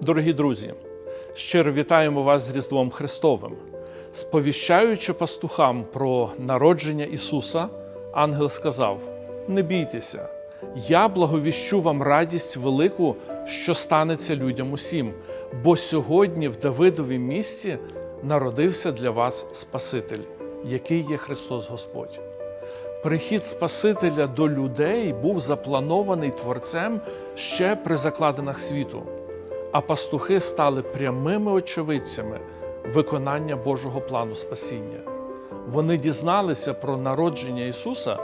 Дорогі друзі, щиро вітаємо вас з Різдвом Христовим. Сповіщаючи пастухам про народження Ісуса, ангел сказав: Не бійтеся, я благовіщу вам радість велику, що станеться людям усім, бо сьогодні в Давидовім місті народився для вас Спаситель, який є Христос Господь. Прихід Спасителя до людей був запланований Творцем ще при закладинах світу, а пастухи стали прямими очевидцями виконання Божого плану спасіння. Вони дізналися про народження Ісуса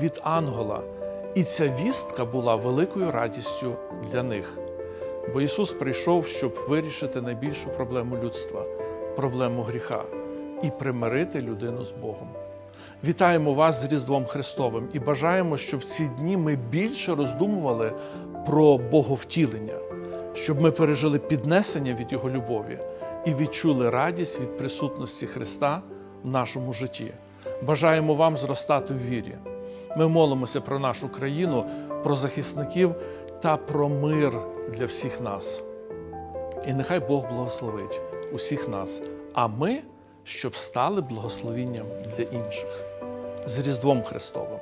від ангела, і ця вістка була великою радістю для них. Бо Ісус прийшов, щоб вирішити найбільшу проблему людства проблему гріха і примирити людину з Богом. Вітаємо вас з Різдвом Христовим і бажаємо, щоб в ці дні ми більше роздумували про Боговтілення, щоб ми пережили піднесення від Його любові і відчули радість від присутності Христа в нашому житті. Бажаємо вам зростати в вірі. Ми молимося про нашу країну, про захисників та про мир для всіх нас. І нехай Бог благословить усіх нас, а ми, щоб стали благословінням для інших з Різдвом Христовим.